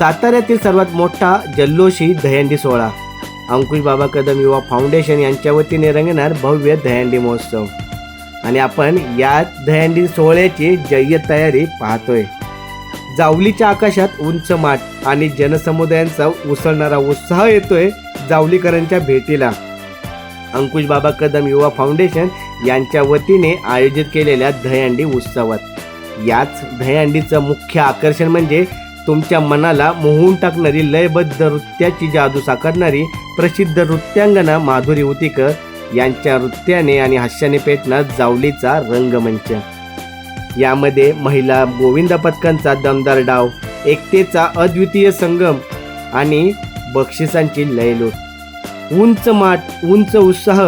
साताऱ्यातील सर्वात मोठा जल्लोषी दहीहंडी सोहळा. अंकुश बाबा कदम युवा फाउंडेशन यांच्या वतीने रंगणार भव्य दहीहंडी महोत्सव. आणि आपण या दहंडी सोहळ्याची जय्य तयारी पाहतोय. जावलीच्या आकाशात उंच माठ आणि जनसमुदायांचा उसळणारा उत्साह येतोय जावलीकरांच्या भेटीला. अंकुश बाबा कदम युवा फाउंडेशन यांच्या वतीने आयोजित केलेल्या दहीहंडी उत्सवात. याच दहीहंडीचं मुख्य आकर्षण म्हणजे तुमच्या मनाला मोहून टाकणारी लयबद्ध नृत्याची जादू साकारणारी प्रसिद्ध नृत्यांगना माधुरी उतीकर यांच्या नृत्याने आणि हास्याने पेटणार जावलीचा रंगमंच. यामध्ये महिला गोविंद पथकांचा दमदार डाव एकतेचा अद्वितीय संगम आणि बक्षिसांची लयलूट. उंच माठ उंच उत्साह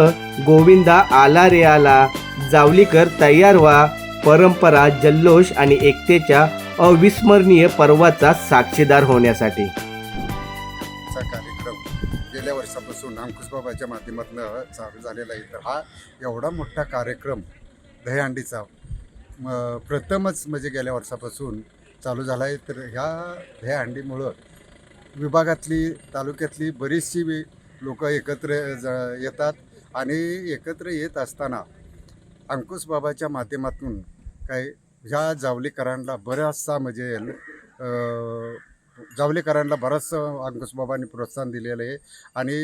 गोविंदा आला रे आला. जावलीकर तयार व्हा. परंपरा जल्लोष आणि एकतेच्या अविस्मरणीय पर्वाचा साक्षीदार होण्यासाठी. चा कार्यक्रम गेल्या वर्षापासून अंकुशबाबाच्या माध्यमातून चालू झालेला आहे. तर हा एवढा मोठा कार्यक्रम दहीहंडीचा प्रथमच म्हणजे गेल्या वर्षापासून चालू झाला आहे. तर ह्या दहीहंडीमुळं विभागातली तालुक्यातली बरीचशी लोक एकत्र ज- येतात आणि एकत्र येत असताना अंकुशबाबाच्या माध्यमातून काही ह्या जावलेकरांना बराचसा म्हणजे जावलेकरांना बराचसं अंकुशबाबांनी प्रोत्साहन दिलेलं आहे. आणि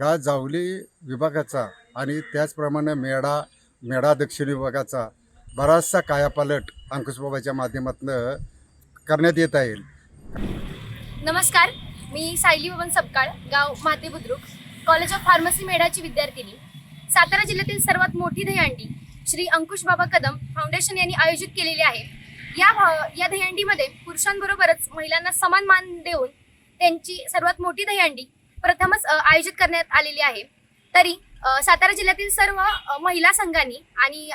ह्या जावली विभागाचा आणि त्याचप्रमाणे मेढा मेढा दक्षिण विभागाचा बराचसा कायापालट अंकुशबाबाच्या माध्यमातून करण्यात येत आहे. नमस्कार मी सायली भवन सपकाळ गाव Mate Budruk college of pharmacy मेढाची विद्यार्थिनी. सातारा जिल्ह्यातील सर्वात मोठी दहीहंडी श्री अंकुश बाबा कदम फाउंडेशन यांनी आयोजित केलेली आहे. या भा- या दहीहंडीमध्ये पुरुषांबरोबरच महिलांना समान मान देऊन त्यांची सर्वात मोठी दहीहंडी प्रथमच आयोजित करण्यात आलेली आहे. तरी सातारा जिल्ह्यातील सर्व महिला संघांनी आणि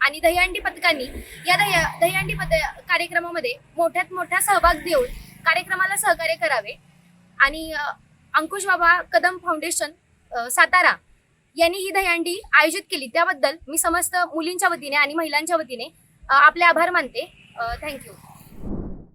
आणि दहीहंडी पथकांनी या दही दहीहंडी पथ कार्यक्रमामध्ये मोठ्यात मोठा सहभाग देऊन कार्यक्रमाला सहकार्य करावे. आणि अंकुश बाबा कदम फाउंडेशन सातारा यांनी ही दहीहंडी आयोजित केली. त्याबद्दल मी समस्त मुलींच्या वतीने आणि महिलांच्या वतीने आपले आभार मानते. थँक्यू